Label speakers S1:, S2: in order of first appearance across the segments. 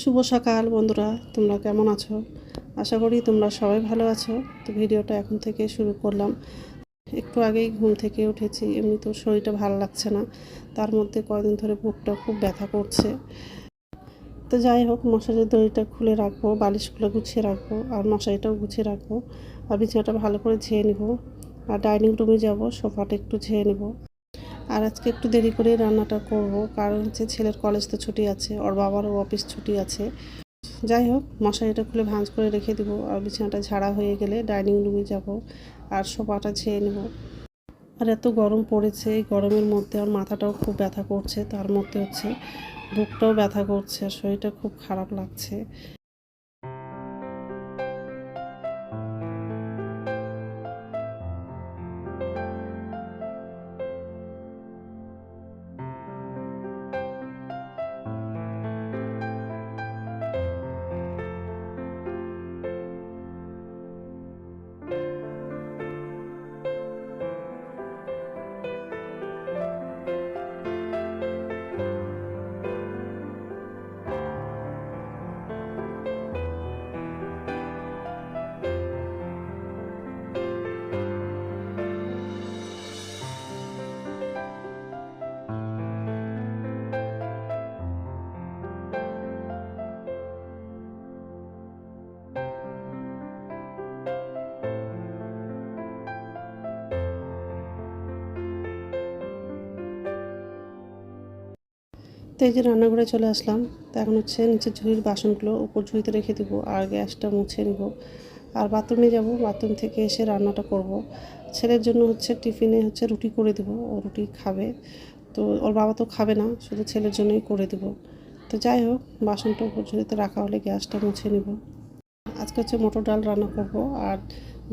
S1: শুভ সকাল বন্ধুরা, তোমরা কেমন আছো? আশা করি তোমরা সবাই ভালো আছো। তো ভিডিওটা এখন থেকে শুরু করলাম। একটু আগেই ঘুম থেকে উঠেছি, এমনি তো শরীরটা ভালো লাগছে না। তার মধ্যে কয়দিন ধরে বুকটা খুব ব্যথা করছে। তো যাই হোক, মশারির দড়িটা খুলে রাখব, বালিশগুলো গুছিয়ে রাখব, আর মশারিটাও গুছিয়ে রাখব। আর বিছানাটা ভালো করে ঝেয়ে নেব। আর ডাইনিং রুমে যাব, সোফাটা একটু ঝেয়ে নেব। আর আজকে একটু দেরি করে রান্নাটা করব, কারণ হচ্ছে ছেলের কলেজ তো ছুটি আছে, ওর বাবারও অফিস ছুটি আছে। যাই হোক মশারিটা খুলে ভাঁজ করে রেখে দিব, আর বিছানাটা ঝাড়া হয়ে গেলে ডাইনিং রুমে যাব, আর সোফাটা ছেয়ে নেব। আর এত গরম পড়েছে, এই গরমের মধ্যে আর মাথাটাও খুব ব্যথা করছে, তার মধ্যে হচ্ছে বুকটাও ব্যথা করছে, আর শরীরটা খুব খারাপ লাগছে। তো এই যে রান্নাঘরে চলে আসলাম, তো এখন হচ্ছে নিচে ঝুড়ির বাসনগুলো উপর ঝুড়িতে রেখে দিব আর গ্যাসটা মুছে নিব। আর বাথরুমে যাব, বাথরুম থেকে এসে রান্নাটা করব। ছেলের জন্য হচ্ছে টিফিনে হচ্ছে রুটি করে দিব, ও রুটি খাবে। তো ওর বাবা তো খাবে না, শুধু ছেলের জন্যই করে দিব। তো যাই হোক, বাসনটা উপর ঝুড়িতে রাখা হলে গ্যাসটা মুছে নিব। আজকে হচ্ছে মটর ডাল রান্না করব আর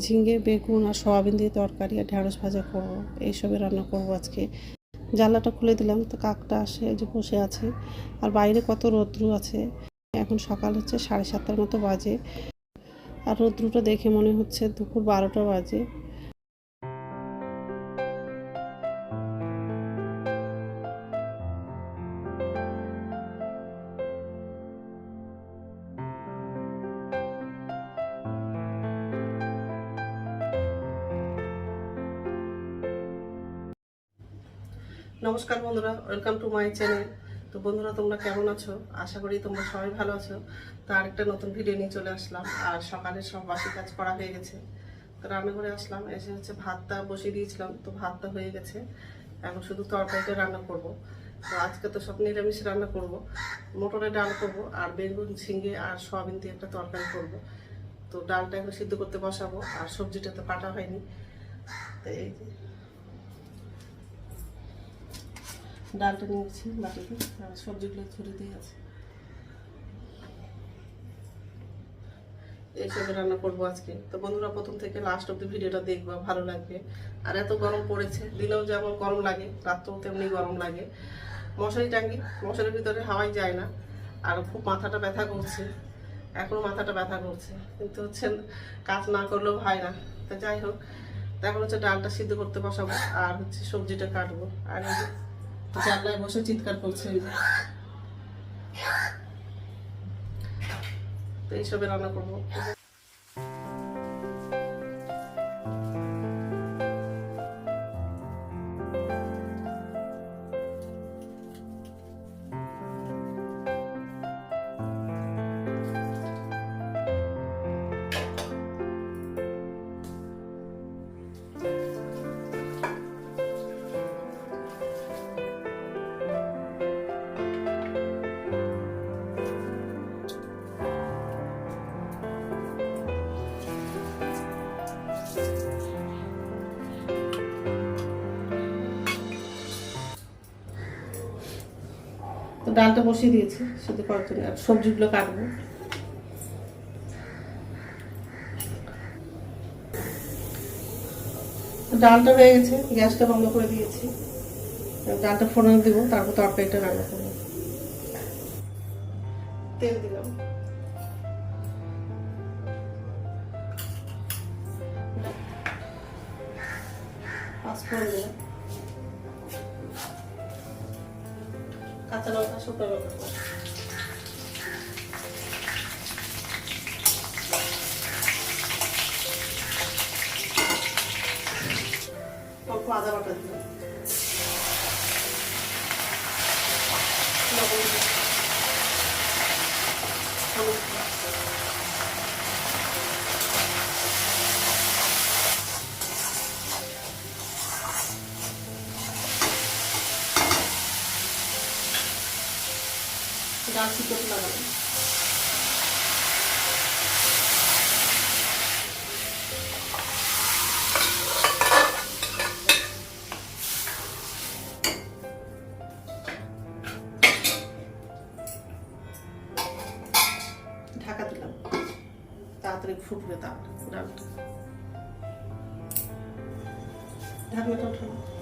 S1: ঝিঙ্গে বেগুন আর সয়াবিন দিয়ে তরকারি আর ঢ্যাঁড়স ভাজা করব। এইসবের রান্না করব আজকে। জানলাটা খুলে দিলাম, তো কাকটা আসে যে বসে আছে। আর বাইরে কত রৌদ্রু আছে। এখন সকাল হচ্ছে সাড়ে সাতটার মতো বাজে। আর রৌদ্রুটা দেখে মনে হচ্ছে দুপুর বারোটা বাজে। নমস্কার বন্ধুরা ওয়েলকাম টু মাই চ্যানেল তো বন্ধুরা, তোমরা কেমন আছো? আশা করি তোমরা সবাই ভালো আছো। তো আরেকটা নতুন ভিডিও নিয়ে চলে আসলাম। আর সকালে সব বাসি কাজ করা হয়ে গেছে। তো রান্না করে আসলাম, এসে হচ্ছে ভাতটা বসিয়ে দিয়েছিলাম। তো ভাতটা হয়ে গেছে। এখন শুধু তরকারিটা রান্না করব। তো আজকে তো সব নিরামিষ রান্না করব। মটরের ডাল করব, আর বেগুন, ঝিঙে, আর সয়াবিন দিয়ে একটা তরকারি করব। তো ডালটা এখন সিদ্ধ করতে বসাবো, আর সবজিটা তো কাটা হয়নি। তো এই ডালটা নিয়েছি বাটিতে। আর সবজিগুলো ছুরি দিয়ে আছে। এইসবে রান্না করব আজকে। তো বন্ধুরা, প্রথম থেকে লাস্ট অব্দি ভিডিওটা দেখবা, ভালো লাগবে। আর এত গরম পড়েছে, দিনেও যেমন গরম লাগে, রাত্রেও তেমনি গরম লাগে। মশারি টাঙ্গি, মশারির ভিতরে হাওয়াই যায় না। আর খুব মাথাটা ব্যথা করছে এখনও মাথাটা ব্যথা করছে। কিন্তু হচ্ছে কাজ না করলেও হয় না। তো যাই হোক, এখন হচ্ছে ডালটা সিদ্ধ করতে বসাবো, আর হচ্ছে সবজিটা কাটবো। আর জানলায় বসে চিৎকার করছে এই যে। তো এইসবে রান্না করব ডালটা বসিয়ে দিয়েছি সিদ্ধ করার জন্য আর সবজিগুলো কাটবো। ডালটা হয়ে গেছে, গ্যাসটা বন্ধ করে দিয়েছি। ডালটা ফোড়ন দিব, তারপর তরকারিটা রান্না করব। তেল দিলাম। পাঁচফোড়ন দিলাম। কাঁচা লঙ্কা শুকনো লঙ্কা। আদা বাটা দিলাম। সিদ্ধ লাগালাম ঢাকা দিলাম। তাড়াতাড়ি ফুটবে ডালটা ঢাকনাটা উঠানো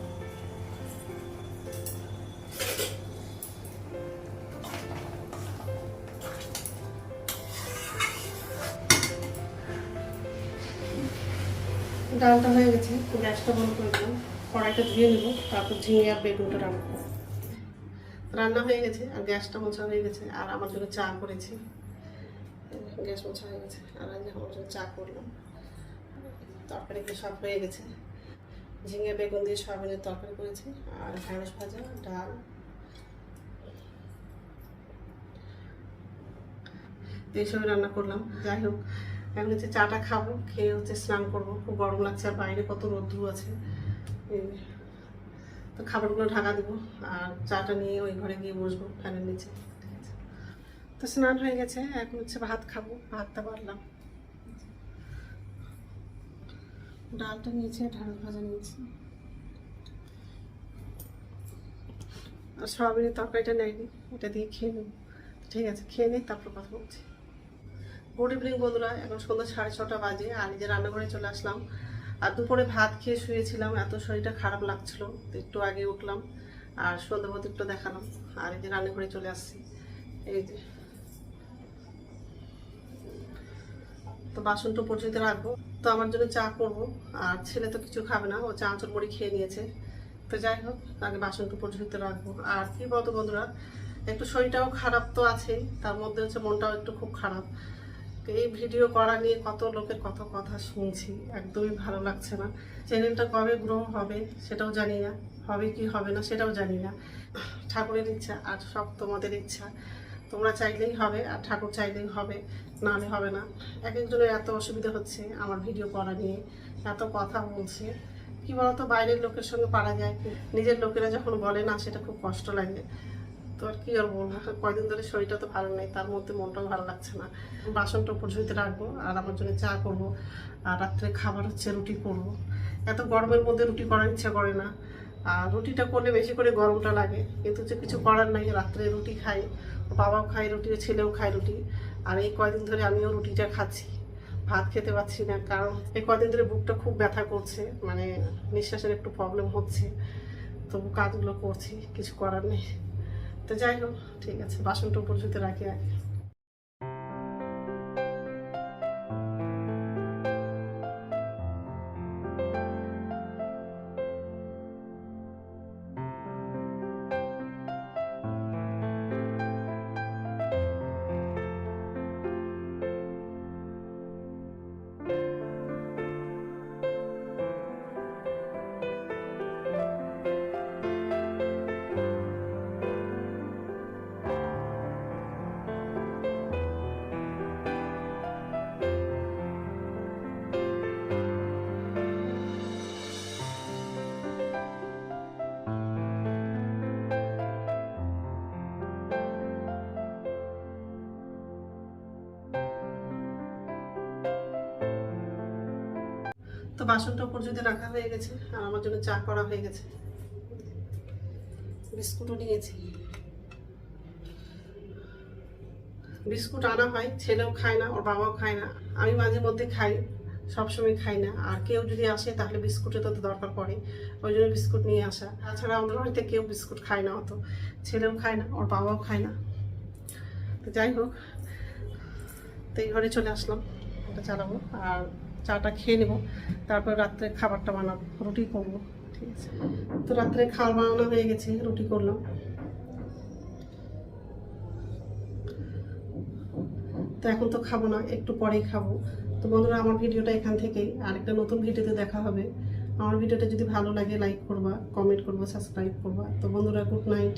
S1: ডালটা হয়ে গেছে গ্যাসটা বন্ধ করে দিলাম। কড়াইটা ধুয়ে নেব, তারপর ঝিঙে আর বেগুনটা রান্না করব। রান্না হয়ে গেছে, আর গ্যাসটা মোছা হয়ে গেছে, আর আমার জন্য চা করেছি। গ্যাস মোছা হয়ে গেছে, আর আজ আমার জন্য চা করলাম। তরকারিগুলো সব হয়ে গেছে। ঝিঙে, বেগুন দিয়ে সয়াবিনের তরকারি করেছি, আর ঢ্যাঁড়স ভাজা, ডাল। এইসবই রান্না করলাম। যাই হোক এখন হচ্ছে চাটা খাব, খেয়ে হচ্ছে স্নান করব। খুব গরম লাগছে আর বাইরে কত রোদ্রু আছে। তো খাবারগুলো ঢাকা দেবো আর চাটা নিয়ে ওই ঘরে গিয়ে বসবো, ফ্যানের নিচে। ঠিক আছে। তো স্নান হয়ে গেছে, এখন হচ্ছে ভাত খাব, ভাতটা বাড়লাম। ডালটা নিয়েছি ঢাল ভাজা নিয়েছি। আর সয়াবিনের তরকারিটা নেয়নি এটা দিয়ে খেয়ে নেব। ঠিক আছে, খেয়ে নিই তারপর কথা বলছি। গুড ইভিনিং বন্ধুরা, এখন সন্ধ্যা সাড়ে ছটা বাজে, আর নিজে রান্নাঘরে চলে আসলাম। আর দুপুরে ভাত খেয়ে শুয়েছিলাম, এত শরীরটা খারাপ লাগছিল একটু আগে উঠলাম, আর সন্ধ্যাবত একটু দেখালাম, আর এই যে রান্নাঘরে চলে আসছি। এই যে। তো বাসনটা পর্যন্ত রাখব। তো আমার জন্য চা করব, আর ছেলে তো কিছু খাবে না, ও চা আঁচড় মুড়ি খেয়ে নিয়েছে। তো যাই হোক, আগে বাসনটা পর্যন্ত রাখব। আর কি বলতো বন্ধুরা, একটু শরীরটাও খারাপ তো আছেই, তার মধ্যে হচ্ছে মনটাও একটু খুব খারাপ। তো এই ভিডিও করা নিয়ে কত লোকের কত কথা শুনছি, একদমই ভালো লাগছে না। চ্যানেলটা কবে গ্রো হবে সেটাও জানি না, হবে কি হবে না সেটাও জানি না। ঠাকুরের ইচ্ছা আর সব তোমাদের ইচ্ছা। তোমরা চাইলেই হবে আর ঠাকুর চাইলেই হবে নাহলে হবে না। এক একজনের এত অসুবিধা হচ্ছে আমার ভিডিও করা নিয়ে, এত কথা বলছে। কি বলতো, বাইরের লোকের সঙ্গে পারা যায়, নিজের লোকেরা যখন বলে না সেটা খুব কষ্ট লাগে। তো আর কি আর বলব কয়দিন ধরে শরীরটা তো ভালো নেই, তার মধ্যে মনটাও ভালো লাগছে না। বাসনটা উপর ঝুঁইতে রাখব, আর আমার জন্য চা করব, আর রাত্রে খাবার হচ্ছে, রুটি করব। এত গরমের মধ্যে রুটি করার ইচ্ছা করে না। আর রুটিটা করলে বেশি করে গরমটা লাগে, কিন্তু যে কিছু করার নাই, রাত্রে রুটি খাই, বাবাও খায় রুটি, ছেলেও খায় রুটি। আর এই কয়দিন ধরে আমিও রুটিটা খাচ্ছি, ভাত খেতে পারছি না, কারণ এই কয়দিন ধরে বুকটা খুব ব্যথা করছে মানে নিঃশ্বাসের একটু প্রবলেম হচ্ছে। তবু কাজগুলো করছি, কিছু করার নেই। তো যাই হোক ঠিক আছে বাসনটা উপর রাখি আগে। তো বাসনটা উপর যদি রাখা হয়ে গেছে, আর আমার জন্য চা করা হয়ে গেছে। বিস্কুটও নিয়েছি। বিস্কুট আনা হয়, ছেলেও খায় না, ওর বাবাও খায় না। আমি মাঝে মধ্যে খাই, সবসময় খাই না। আর কেউ যদি আসে, তাহলে বিস্কুটের তো দরকার পড়ে। ওই জন্য বিস্কুট নিয়ে আসা। তাছাড়া আমাদের বাড়িতে কেউ বিস্কুট খায় না অত। ছেলেও খায় না, ওর বাবাও খায় না। তো যাই হোক, তো এই ঘরে চলে আসলাম। ওটা চালাবো। আর চাটা খেয়ে নেব। তারপর রাত্রে খাবারটা বানাবো, রুটি করব, ঠিক আছে। তো রাত্রে খাবার বানানো হয়ে গেছে, রুটি করলাম। তো এখন তো খাব না, একটু পরেই খাব। তো বন্ধুরা, আমার ভিডিওটা এখান থেকেই। আরেকটা নতুন ভিডিওতে দেখা হবে। আমার ভিডিওটা যদি ভালো লাগে লাইক করবা কমেন্ট করবা সাবস্ক্রাইব করবা। তো বন্ধুরা গুড নাইট